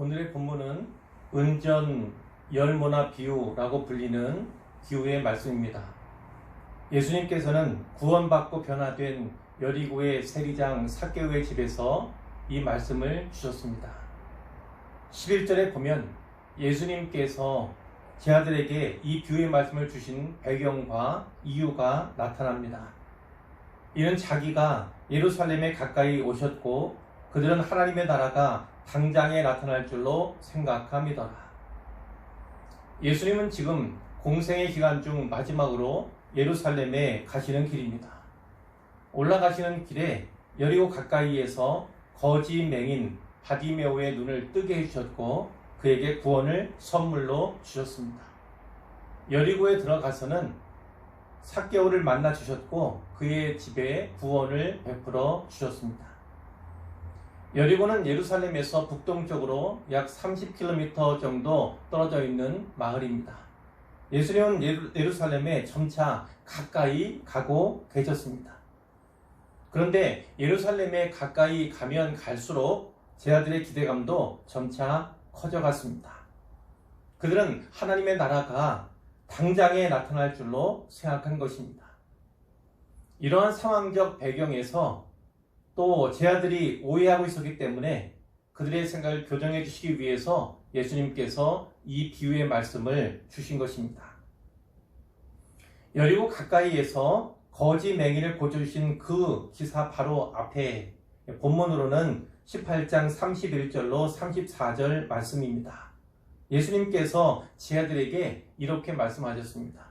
오늘의 본문은 은전 열모나 비유라고 불리는 기후의 말씀입니다. 예수님께서는 구원받고 변화된 여리고의 세리장 사개오의 집에서 이 말씀을 주셨습니다. 11절에 보면 예수님께서 제 아들에게 이 비유의 말씀을 주신 배경과 이유가 나타납니다. 이는 자기가 예루살렘에 가까이 오셨고 그들은 하나님의 나라가 당장에 나타날 줄로 생각함이더라. 예수님은 지금 공생의 기간 중 마지막으로 예루살렘에 가시는 길입니다. 올라가시는 길에 여리고 가까이에서 거지 맹인 바디메오의 눈을 뜨게 해주셨고 그에게 구원을 선물로 주셨습니다. 여리고에 들어가서는 사개오를 만나 주셨고 그의 집에 구원을 베풀어 주셨습니다. 여리고는 예루살렘에서 북동쪽으로 약 30km 정도 떨어져 있는 마을입니다. 예수님은 예루- 예루살렘에 점차 가까이 가고 계셨습니다. 그런데 예루살렘에 가까이 가면 갈수록 제 아들의 기대감도 점차 커져갔습니다. 그들은 하나님의 나라가 당장에 나타날 줄로 생각한 것입니다. 이러한 상황적 배경에서 또 제 아들이 오해하고 있었기 때문에 그들의 생각을 교정해 주시기 위해서 예수님께서 이 비유의 말씀을 주신 것입니다. 여리고 가까이에서 거지 맹인을 고쳐주신 그 기사 바로 앞에 본문으로는 18장 31절로 34절 말씀입니다. 예수님께서 제 아들에게 이렇게 말씀하셨습니다.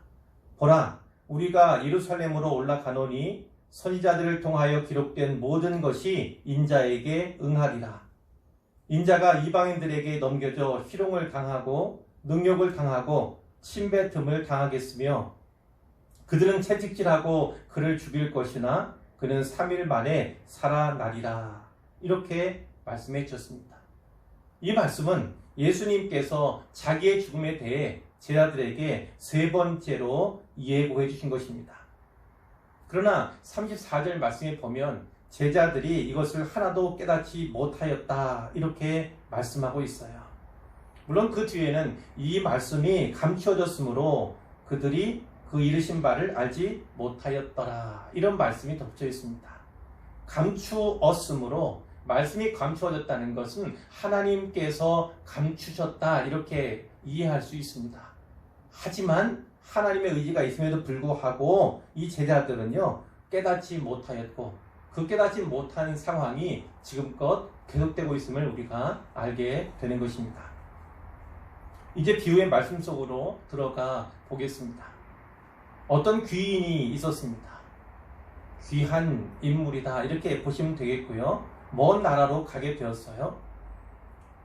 보라, 우리가 예루살렘으로 올라가노니 선지자들을 통하여 기록된 모든 것이 인자에게 응하리라. 인자가 이방인들에게 넘겨져 희롱을 당하고 능욕을 당하고 침뱉음을 당하겠으며 그들은 채찍질하고 그를 죽일 것이나 그는 3일 만에 살아나리라. 이렇게 말씀해 주셨습니다. 이 말씀은 예수님께서 자기의 죽음에 대해 제자들에게 세 번째로 예고해 주신 것입니다. 그러나 34절 말씀에 보면 제자들이 이것을 하나도 깨닫지 못하였다. 이렇게 말씀하고 있어요. 물론 그 뒤에는 이 말씀이 감추어졌으므로 그들이 그 이르신 바를 알지 못하였더라. 이런 말씀이 덧붙여 있습니다. 감추었으므로 말씀이 감추어졌다는 것은 하나님께서 감추셨다. 이렇게 이해할 수 있습니다. 하지만 하나님의 의지가 있음에도 불구하고 이 제자들은요, 깨닫지 못하였고, 그 깨닫지 못하는 상황이 지금껏 계속되고 있음을 우리가 알게 되는 것입니다. 이제 비유의 말씀 속으로 들어가 보겠습니다. 어떤 귀인이 있었습니다. 귀한 인물이다. 이렇게 보시면 되겠고요. 먼 나라로 가게 되었어요.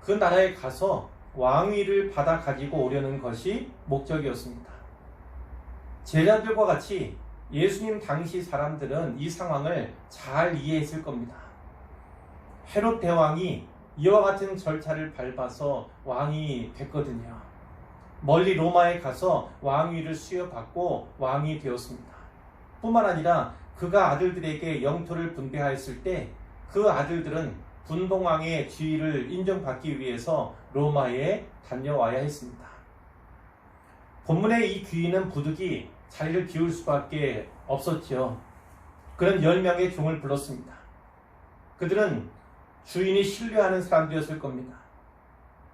그 나라에 가서 왕위를 받아 가지고 오려는 것이 목적이었습니다. 제자들과 같이 예수님 당시 사람들은 이 상황을 잘 이해했을 겁니다. 헤롯 대왕이 이와 같은 절차를 밟아서 왕이 됐거든요. 멀리 로마에 가서 왕위를 수여받고 왕이 되었습니다. 뿐만 아니라 그가 아들들에게 영토를 분배하였을 때 그 아들들은 분봉왕의 지위를 인정받기 위해서 로마에 다녀와야 했습니다. 본문의 이 귀인은 부득이 자리를 비울 수밖에 없었죠. 그런 10명의 종을 불렀습니다. 그들은 주인이 신뢰하는 사람들이었을 겁니다.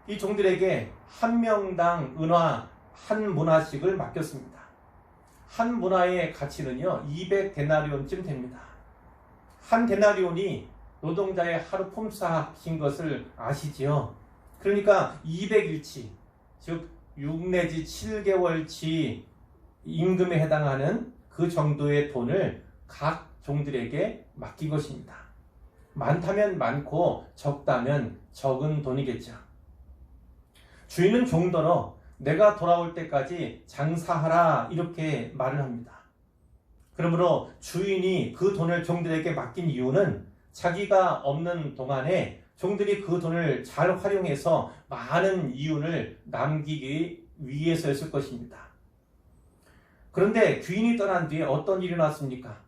이 종들에게 한 명당 은화 한 문화씩을 맡겼습니다. 한 문화의 가치는요, 200데나리온쯤 됩니다. 한 데나리온이 노동자의 하루 품삯인 것을 아시지요? 그러니까 200일치, 즉 6 내지 7개월치 임금에 해당하는 그 정도의 돈을 각 종들에게 맡긴 것입니다. 많다면 많고 적다면 적은 돈이겠죠. 주인은 종더러 내가 돌아올 때까지 장사하라 이렇게 말을 합니다. 그러므로 주인이 그 돈을 종들에게 맡긴 이유는 자기가 없는 동안에 종들이 그 돈을 잘 활용해서 많은 이윤을 남기기 위해서였을 것입니다. 그런데 귀인이 떠난 뒤에 어떤 일이 났습니까?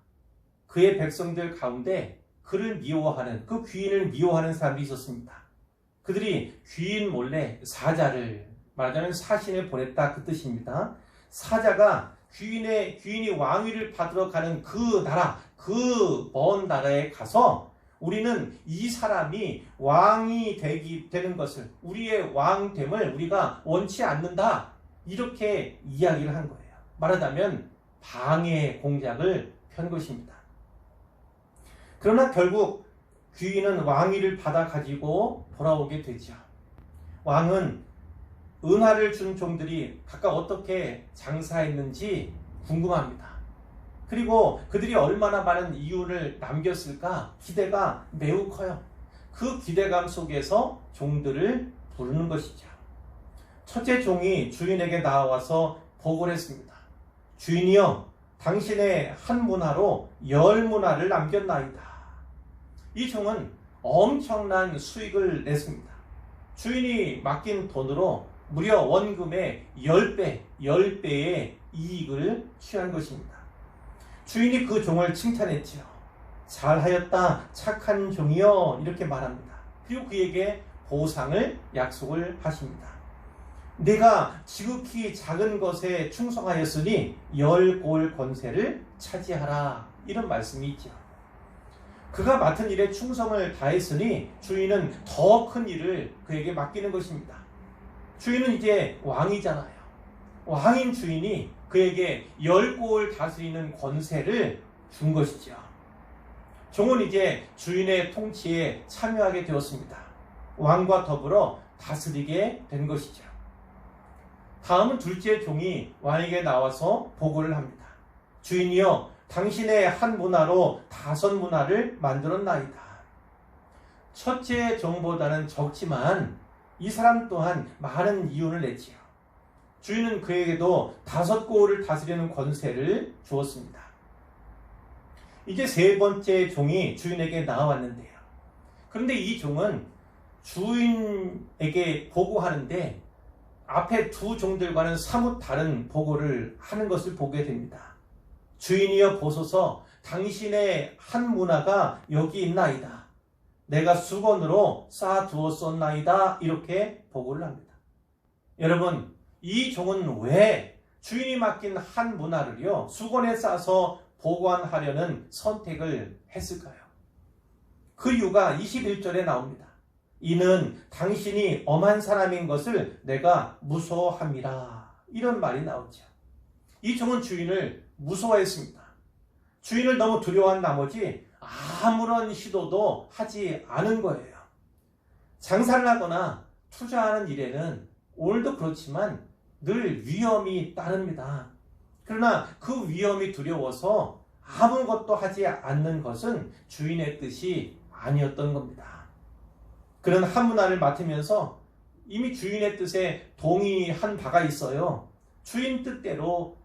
그의 백성들 가운데 그를 미워하는 그 귀인을 미워하는 사람이 있었습니다. 그들이 귀인 몰래 사자를 말하자면 사신을 보냈다 그 뜻입니다. 사자가 귀인의 귀인이 왕위를 받으러 가는 그 나라 그 먼 나라에 가서 우리는 이 사람이 왕이 되기 되는 것을 우리의 왕됨을 우리가 원치 않는다 이렇게 이야기를 한 거예요. 말하자면 방해 공작을 편 것입니다. 그러나 결국 귀인은 왕위를 받아 가지고 돌아오게 되죠. 왕은 은하를 준 종들이 각각 어떻게 장사했는지 궁금합니다. 그리고 그들이 얼마나 많은 이윤을 남겼을까 기대가 매우 커요. 그 기대감 속에서 종들을 부르는 것이죠. 첫째 종이 주인에게 나와서 보고를 했습니다. 주인이여, 당신의 한 문화로 열 문화를 남겼나이다. 이 종은 엄청난 수익을 냈습니다. 주인이 맡긴 돈으로 무려 원금의 10배, 10배의 이익을 취한 것입니다. 주인이 그 종을 칭찬했지요. 잘하였다, 착한 종이여, 이렇게 말합니다. 그리고 그에게 보상을 약속을 하십니다. 내가 지극히 작은 것에 충성하였으니 열 골 권세를 차지하라. 이런 말씀이 있죠. 그가 맡은 일에 충성을 다했으니 주인은 더 큰 일을 그에게 맡기는 것입니다. 주인은 이제 왕이잖아요. 왕인 주인이 그에게 열골 다스리는 권세를 준 것이죠. 종은 이제 주인의 통치에 참여하게 되었습니다. 왕과 더불어 다스리게 된 것이죠. 다음은 둘째 종이 왕에게 나와서 보고를 합니다. 주인이여, 당신의 한 문화로 다섯 문화를 만들었나이다. 첫째 종보다는 적지만 이 사람 또한 많은 이윤을 냈지요. 주인은 그에게도 다섯 고을을 다스리는 권세를 주었습니다. 이제 세 번째 종이 주인에게 나왔는데요. 그런데 이 종은 주인에게 보고하는데 앞에 두 종들과는 사뭇 다른 보고를 하는 것을 보게 됩니다. 주인이여 보소서 당신의 한 문화가 여기 있나이다. 내가 수건으로 쌓아두었었나이다. 이렇게 보고를 합니다. 여러분, 이 종은 왜 주인이 맡긴 한 문화를요, 수건에 싸서 보관하려는 선택을 했을까요? 그 이유가 21절에 나옵니다. 이는 당신이 엄한 사람인 것을 내가 무서워함이라. 이런 말이 나오죠. 이 종은 주인을 무서워했습니다. 주인을 너무 두려워한 나머지 아무런 시도도 하지 않은 거예요. 장사를 하거나 투자하는 일에는 오늘도 그렇지만 늘 위험이 따릅니다. 그러나 그 위험이 두려워서 아무것도 하지 않는 것은 주인의 뜻이 아니었던 겁니다. 그런 한 문화를 맡으면서 이미 주인의 뜻에 동의한 바가 있어요. 주인 뜻대로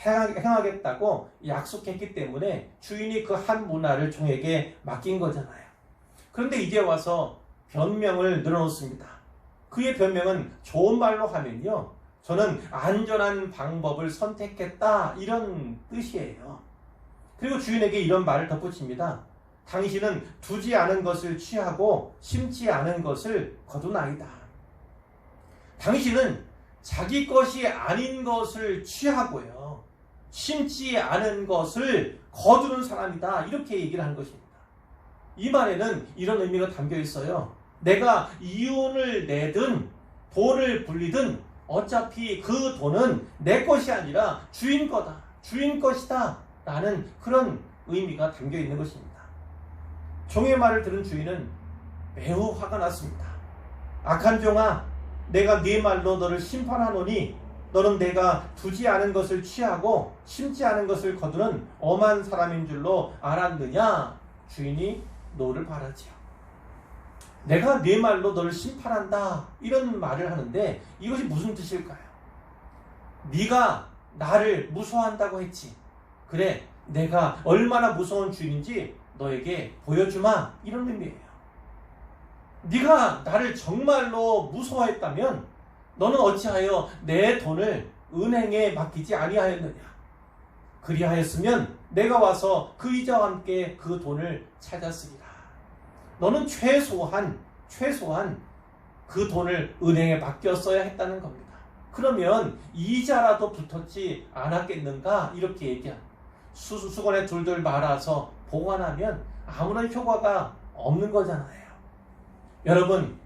행하겠다고 약속했기 때문에 주인이 그 한 문화를 종에게 맡긴 거잖아요. 그런데 이제 와서 변명을 늘어놓습니다. 그의 변명은 좋은 말로 하면요. 저는 안전한 방법을 선택했다. 이런 뜻이에요. 그리고 주인에게 이런 말을 덧붙입니다. 당신은 두지 않은 것을 취하고 심지 않은 것을 거두나이다. 당신은 자기 것이 아닌 것을 취하고요. 심지 않은 것을 거두는 사람이다. 이렇게 얘기를 하는 것입니다. 이 말에는 이런 의미가 담겨 있어요. 내가 이윤을 내든 돈을 불리든 어차피 그 돈은 내 것이 아니라 주인 거다. 주인 것이다. 라는 그런 의미가 담겨 있는 것입니다. 종의 말을 들은 주인은 매우 화가 났습니다. 악한 종아, 내가 네 말로 너를 심판하노니 너는 내가 두지 않은 것을 취하고 심지 않은 것을 거두는 엄한 사람인 줄로 알았느냐? 주인이 너를 바라지요. 내가 네 말로 너를 심판한다. 이런 말을 하는데 이것이 무슨 뜻일까요? 네가 나를 무서워한다고 했지. 그래, 내가 얼마나 무서운 주인인지 너에게 보여주마. 이런 의미예요. 네가 나를 정말로 무서워했다면 너는 어찌하여 내 돈을 은행에 맡기지 아니하였느냐? 그리하였으면 내가 와서 그 이자와 함께 그 돈을 찾았으리라. 너는 최소한 최소한 그 돈을 은행에 맡겼어야 했다는 겁니다. 그러면 이자라도 붙었지 않았겠는가 이렇게 얘기한 수, 수건에 둘둘 말아서 보관하면 아무런 효과가 없는 거잖아요. 여러분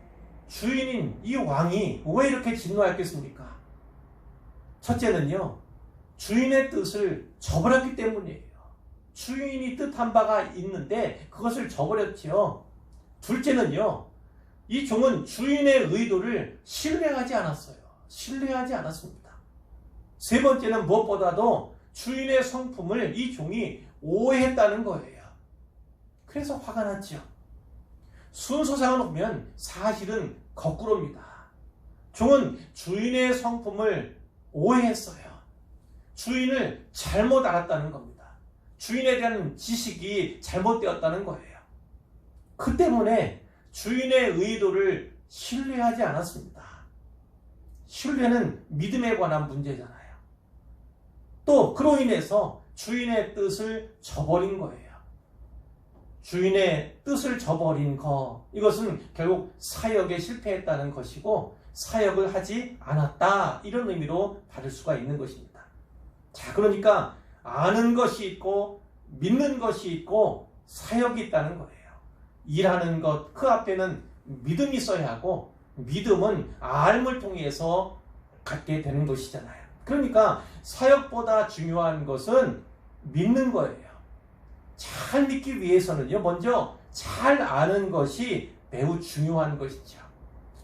주인인 이 왕이 왜 이렇게 진노했겠습니까? 첫째는요 주인의 뜻을 저버렸기 때문이에요. 주인이 뜻한 바가 있는데 그것을 저버렸지요. 둘째는요 이 종은 주인의 의도를 신뢰하지 않았어요. 신뢰하지 않았습니다. 세 번째는 무엇보다도 주인의 성품을 이 종이 오해했다는 거예요. 그래서 화가 났죠. 순서상을 보면 사실은 거꾸로입니다. 종은 주인의 성품을 오해했어요. 주인을 잘못 알았다는 겁니다. 주인에 대한 지식이 잘못되었다는 거예요. 그 때문에 주인의 의도를 신뢰하지 않았습니다. 신뢰는 믿음에 관한 문제잖아요. 또 그로 인해서 주인의 뜻을 저버린 거예요. 주인의 뜻을 저버린 거 이것은 결국 사역에 실패했다는 것이고 사역을 하지 않았다 이런 의미로 받을 수가 있는 것입니다. 자 그러니까 아는 것이 있고 믿는 것이 있고 사역이 있다는 거예요. 일하는 것 그 앞에는 믿음이 있어야 하고 믿음은 알을 통해서 갖게 되는 것이잖아요. 그러니까 사역보다 중요한 것은 믿는 거예요. 잘 믿기 위해서는요, 먼저 잘 아는 것이 매우 중요한 것이죠.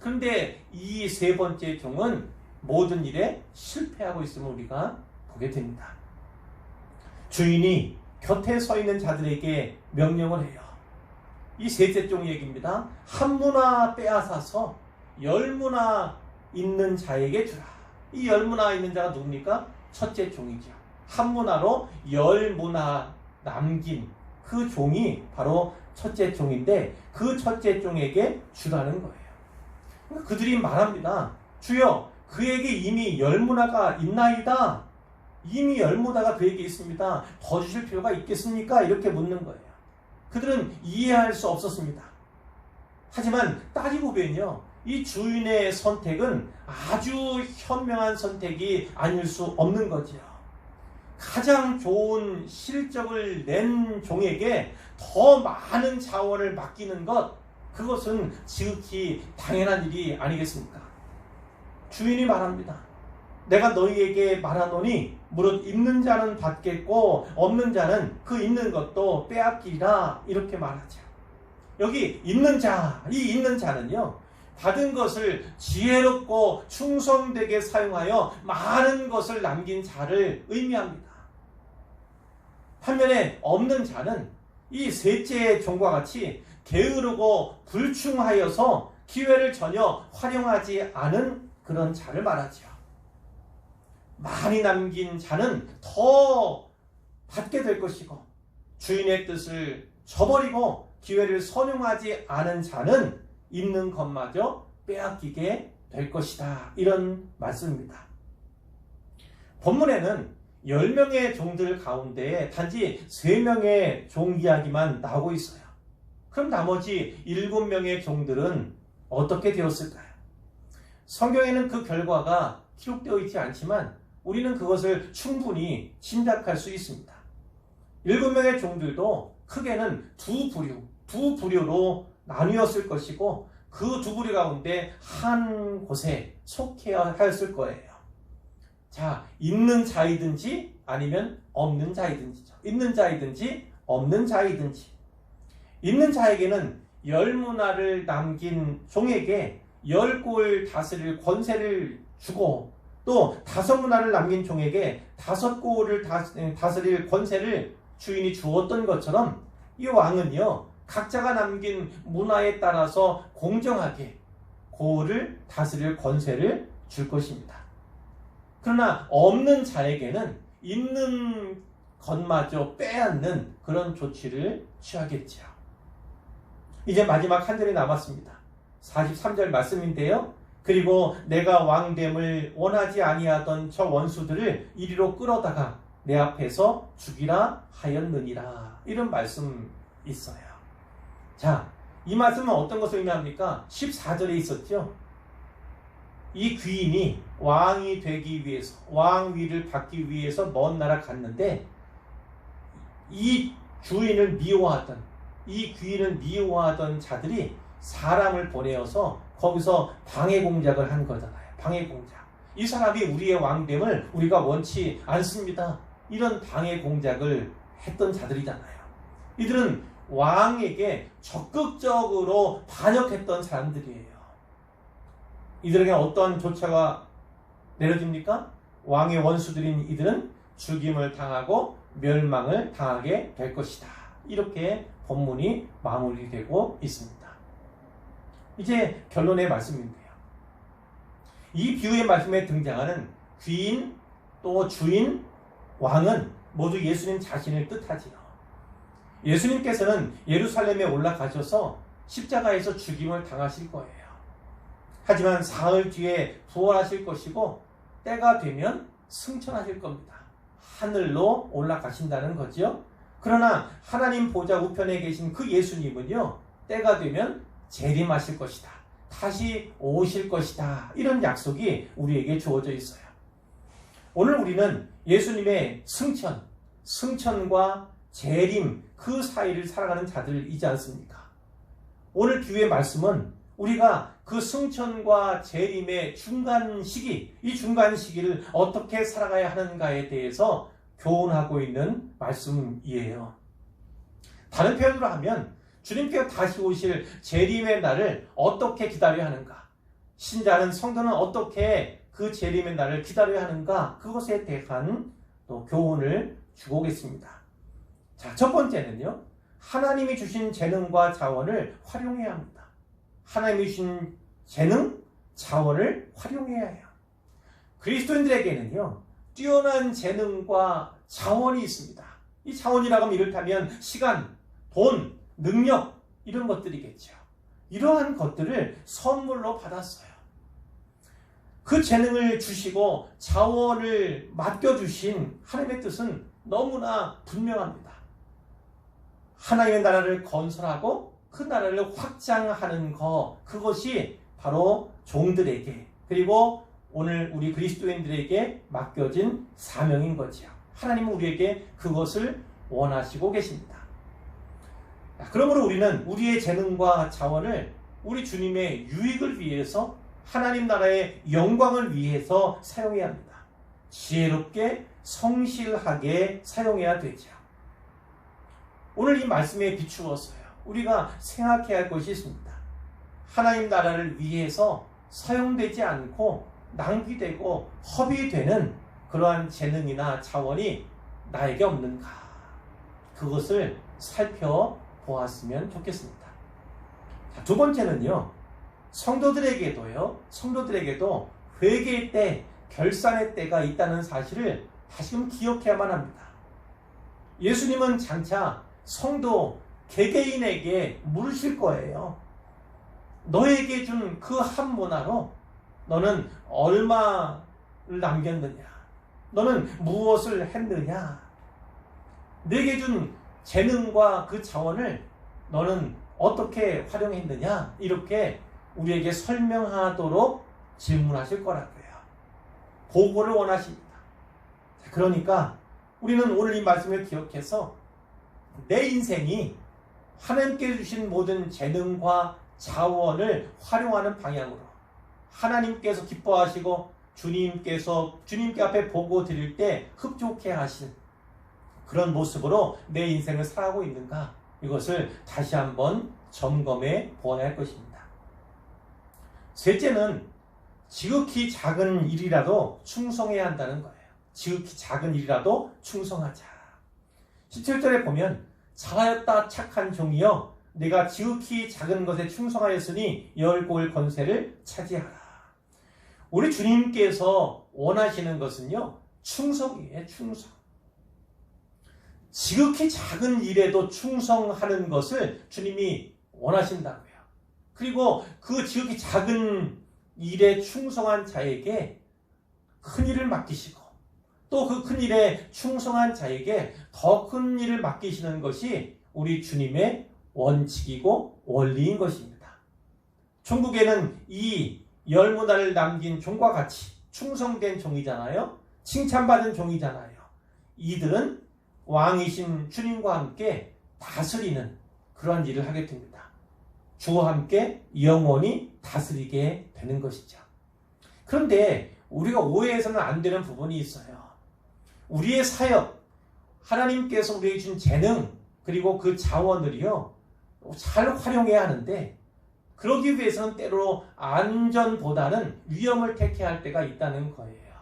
그런데 이 세 번째 종은 모든 일에 실패하고 있음을 우리가 보게 됩니다. 주인이 곁에 서 있는 자들에게 명령을 해요. 이 셋째 종 얘기입니다. 한 문화 빼앗아서 열 문화 있는 자에게 주라. 이 열 문화 있는 자가 누굽니까? 첫째 종이죠. 한 문화로 열 문화 남긴 그 종이 바로 첫째 종인데 그 첫째 종에게 주라는 거예요. 그러니까 그들이 말합니다. 주여, 그에게 이미 열 문화가 있나이다. 이미 열 문화가 그에게 있습니다. 더 주실 필요가 있겠습니까? 이렇게 묻는 거예요. 그들은 이해할 수 없었습니다. 하지만 따지고 보면요. 이 주인의 선택은 아주 현명한 선택이 아닐 수 없는 거지요. 가장 좋은 실적을 낸 종에게 더 많은 자원을 맡기는 것, 그것은 지극히 당연한 일이 아니겠습니까? 주인이 말합니다. 내가 너희에게 말하노니 무릇 있는 자는 받겠고 없는 자는 그 있는 것도 빼앗기라 이렇게 말하죠. 여기 있는 자, 이 있는 자는요. 받은 것을 지혜롭고 충성되게 사용하여 많은 것을 남긴 자를 의미합니다. 반면에 없는 자는 이 셋째 종과 같이 게으르고 불충하여서 기회를 전혀 활용하지 않은 그런 자를 말하죠. 많이 남긴 자는 더 받게 될 것이고 주인의 뜻을 저버리고 기회를 선용하지 않은 자는 있는 것마저 빼앗기게 될 것이다. 이런 말씀입니다. 본문에는 10명의 종들 가운데 단지 3명의 종 이야기만 나오고 있어요. 그럼 나머지 7명의 종들은 어떻게 되었을까요? 성경에는 그 결과가 기록되어 있지 않지만 우리는 그것을 충분히 짐작할 수 있습니다. 7명의 종들도 크게는 두 부류, 두 부류로 나뉘었을 것이고 그 두 부류 가운데 한 곳에 속해야 하였을 거예요. 자, 있는 자이든지 아니면 없는 자이든지죠. 있는 자이든지 없는 자이든지. 있는 자에게는 열 문화를 남긴 종에게 열 골 다스릴 권세를 주고 또 다섯 문화를 남긴 종에게 다섯 골을 다스릴 권세를 주인이 주었던 것처럼 이 왕은요 각자가 남긴 문화에 따라서 공정하게 고를 다스릴 권세를 줄 것입니다. 그러나 없는 자에게는 있는 것마저 빼앗는 그런 조치를 취하겠지요. 이제 마지막 한 절이 남았습니다. 43절 말씀인데요. 그리고 내가 왕됨을 원하지 아니하던 저 원수들을 이리로 끌어다가 내 앞에서 죽이라 하였느니라. 이런 말씀 있어요. 자, 이 말씀은 어떤 것을 의미합니까? 14절에 있었죠. 이 귀인이 왕이 되기 위해서 왕위를 받기 위해서 먼 나라 갔는데 이 주인을 미워하던 이 귀인을 미워하던 자들이 사람을 보내어서 거기서 방해 공작을 한 거잖아요. 방해 공작. 이 사람이 우리의 왕됨을 우리가 원치 않습니다. 이런 방해 공작을 했던 자들이잖아요. 이들은 왕에게 적극적으로 반역했던 사람들이에요. 이들에게 어떤 조처가 내려집니까? 왕의 원수들인 이들은 죽임을 당하고 멸망을 당하게 될 것이다. 이렇게 본문이 마무리되고 있습니다. 이제 결론의 말씀인데요. 이 비유의 말씀에 등장하는 귀인 또 주인 왕은 모두 예수님 자신을 뜻하지요. 예수님께서는 예루살렘에 올라가셔서 십자가에서 죽임을 당하실 거예요. 하지만 사흘 뒤에 부활하실 것이고 때가 되면 승천하실 겁니다. 하늘로 올라가신다는 거지요. 그러나 하나님 보좌 우편에 계신 그 예수님은요. 때가 되면 재림하실 것이다. 다시 오실 것이다. 이런 약속이 우리에게 주어져 있어요. 오늘 우리는 예수님의 승천, 승천과 재림 그 사이를 살아가는 자들이지 않습니까? 오늘 기회의 말씀은 우리가 그 승천과 재림의 중간 시기, 이 중간 시기를 어떻게 살아가야 하는가에 대해서 교훈하고 있는 말씀이에요. 다른 표현으로 하면 주님께서 다시 오실 재림의 날을 어떻게 기다려야 하는가? 신자는 성도는 어떻게 그 재림의 날을 기다려야 하는가? 그것에 대한 또 교훈을 주고 오겠습니다. 자, 첫 번째는요. 하나님이 주신 재능과 자원을 활용해야 합니다. 하나님이 주신 재능, 자원을 활용해야 해요. 그리스도인들에게는요. 뛰어난 재능과 자원이 있습니다. 이 자원이라고 하면 이를테면 시간, 돈, 능력 이런 것들이겠죠. 이러한 것들을 선물로 받았어요. 그 재능을 주시고 자원을 맡겨주신 하나님의 뜻은 너무나 분명합니다. 하나님의 나라를 건설하고 그 나라를 확장하는 것, 그것이 바로 종들에게, 그리고 오늘 우리 그리스도인들에게 맡겨진 사명인 거지요. 하나님은 우리에게 그것을 원하시고 계십니다. 그러므로 우리는 우리의 재능과 자원을 우리 주님의 유익을 위해서 하나님 나라의 영광을 위해서 사용해야 합니다. 지혜롭게 성실하게 사용해야 되죠. 오늘 이 말씀에 비추어서요. 우리가 생각해야 할 것이 있습니다. 하나님 나라를 위해서 사용되지 않고 낭비되고 허비되는 그러한 재능이나 자원이 나에게 없는가? 그것을 살펴 보았으면 좋겠습니다. 자, 두 번째는요. 성도들에게도요. 성도들에게도 회개의 때, 결산의 때가 있다는 사실을 다시금 기억해야만 합니다. 예수님은 장차 성도 개개인에게 물으실 거예요. 너에게 준 그 한 문화로 너는 얼마를 남겼느냐? 너는 무엇을 했느냐? 내게 준 재능과 그 자원을 너는 어떻게 활용했느냐? 이렇게 우리에게 설명하도록 질문하실 거라고요. 보고를 원하십니다. 그러니까 우리는 오늘 이 말씀을 기억해서 내 인생이 하나님께 주신 모든 재능과 자원을 활용하는 방향으로 하나님께서 기뻐하시고 주님께서 주님께 앞에 보고 드릴 때 흡족해 하신 그런 모습으로 내 인생을 살아가고 있는가 이것을 다시 한번 점검해 보아야 할 것입니다. 셋째는 지극히 작은 일이라도 충성해야 한다는 거예요. 지극히 작은 일이라도 충성하자. 17절에 보면 잘하였다 착한 종이여 내가 지극히 작은 것에 충성하였으니 열골 건세를 차지하라. 우리 주님께서 원하시는 것은요. 충성이에요. 충성. 지극히 작은 일에도 충성하는 것을 주님이 원하신다고요. 그리고 그 지극히 작은 일에 충성한 자에게 큰 일을 맡기시고 또 그 큰 일에 충성한 자에게 더 큰 일을 맡기시는 것이 우리 주님의 원칙이고 원리인 것입니다. 천국에는 이열 문화를 남긴 종과 같이 충성된 종이잖아요. 칭찬받은 종이잖아요. 이들은 왕이신 주님과 함께 다스리는 그러한 일을 하게 됩니다. 주와 함께 영원히 다스리게 되는 것이죠. 그런데 우리가 오해해서는 안 되는 부분이 있어요. 우리의 사역, 하나님께서 우리에게 준 재능, 그리고 그 자원을요, 잘 활용해야 하는데, 그러기 위해서는 때로 안전보다는 위험을 택해야 할 때가 있다는 거예요.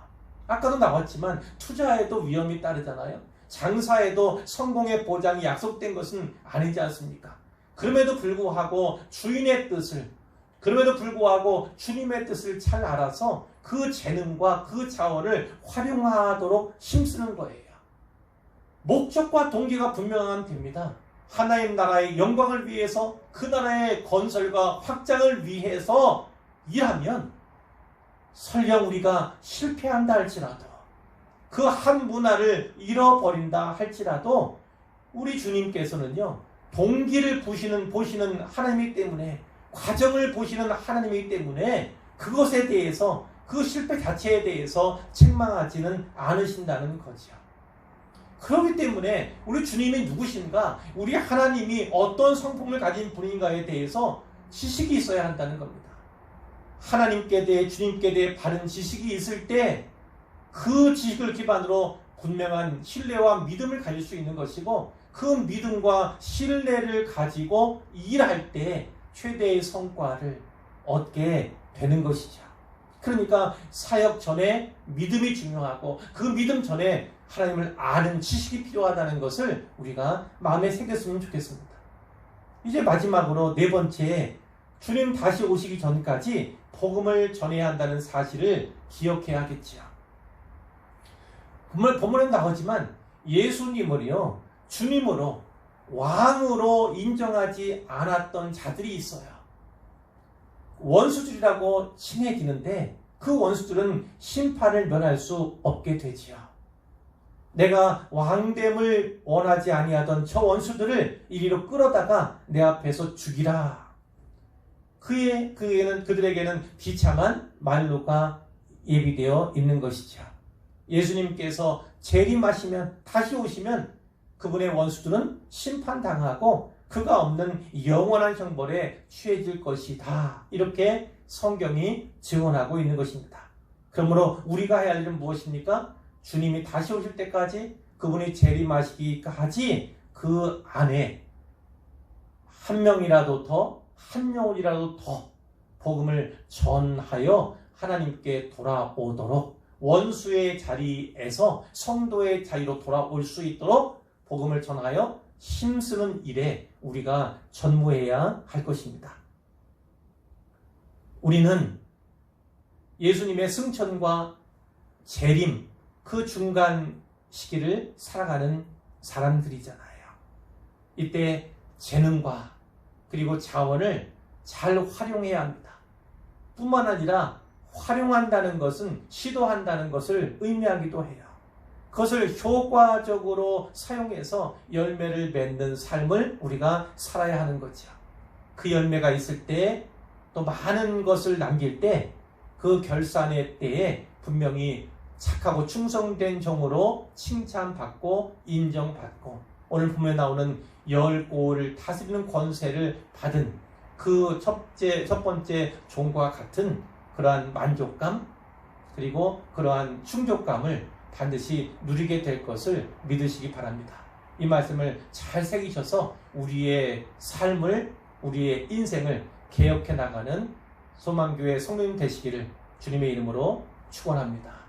아까도 나왔지만 투자에도 위험이 따르잖아요. 장사에도 성공의 보장이 약속된 것은 아니지 않습니까? 그럼에도 불구하고 주인의 뜻을 그럼에도 불구하고 주님의 뜻을 잘 알아서 그 재능과 그 자원을 활용하도록 힘쓰는 거예요. 목적과 동기가 분명하면 됩니다. 하나님 나라의 영광을 위해서 그 나라의 건설과 확장을 위해서 일하면 설령 우리가 실패한다 할지라도 그 한 문화를 잃어버린다 할지라도 우리 주님께서는요 동기를 보시는 보시는 하나님이기 때문에 과정을 보시는 하나님이기 때문에 그것에 대해서 그 실패 자체에 대해서 책망하지는 않으신다는 거죠. 그렇기 때문에 우리 주님이 누구신가, 우리 하나님이 어떤 성품을 가진 분인가에 대해서 지식이 있어야 한다는 겁니다. 하나님께 대해 주님께 대해 바른 지식이 있을 때 그 지식을 기반으로 분명한 신뢰와 믿음을 가질 수 있는 것이고 그 믿음과 신뢰를 가지고 일할 때 최대의 성과를 얻게 되는 것이죠. 그러니까 사역 전에 믿음이 중요하고 그 믿음 전에 하나님을 아는 지식이 필요하다는 것을 우리가 마음에 새겼으면 좋겠습니다. 이제 마지막으로 네 번째 주님 다시 오시기 전까지 복음을 전해야 한다는 사실을 기억해야 하겠지요. 본문, 본문에 나오지만 예수님을요, 주님으로, 왕으로 인정하지 않았던 자들이 있어요. 원수들이라고 칭해지는데 그 원수들은 심판을 면할 수 없게 되지요. 내가 왕됨을 원하지 아니하던 저 원수들을 이리로 끌어다가 내 앞에서 죽이라. 그의 그에는 그들에게는 비참한 말로가 예비되어 있는 것이죠. 예수님께서 재림하시면 다시 오시면 그분의 원수들은 심판당하고 그가 없는 영원한 형벌에 취해질 것이다. 이렇게 성경이 증언하고 있는 것입니다. 그러므로 우리가 해야 할 일은 무엇입니까? 주님이 다시 오실 때까지 그분이 재림하시기까지 그 안에 한 명이라도 더, 한 영혼이라도 더 복음을 전하여 하나님께 돌아오도록 원수의 자리에서 성도의 자리로 돌아올 수 있도록 복음을 전하여 힘쓰는 일에 우리가 전무해야 할 것입니다. 우리는 예수님의 승천과 재림, 그 중간 시기를 살아가는 사람들이잖아요. 이때 재능과 그리고 자원을 잘 활용해야 합니다. 뿐만 아니라 활용한다는 것은 시도한다는 것을 의미하기도 해요. 그것을 효과적으로 사용해서 열매를 맺는 삶을 우리가 살아야 하는 거죠. 그 열매가 있을 때 또 많은 것을 남길 때 그 결산의 때에 분명히 착하고 충성된 종으로 칭찬받고 인정받고 오늘 보면 나오는 열 고를 다스리는 권세를 받은 그 첫째 첫 번째 종과 같은 그러한 만족감 그리고 그러한 충족감을 반드시 누리게 될 것을 믿으시기 바랍니다. 이 말씀을 잘 새기셔서 우리의 삶을 우리의 인생을 개혁해 나가는 소망교회 성도님 되시기를 주님의 이름으로 축원합니다.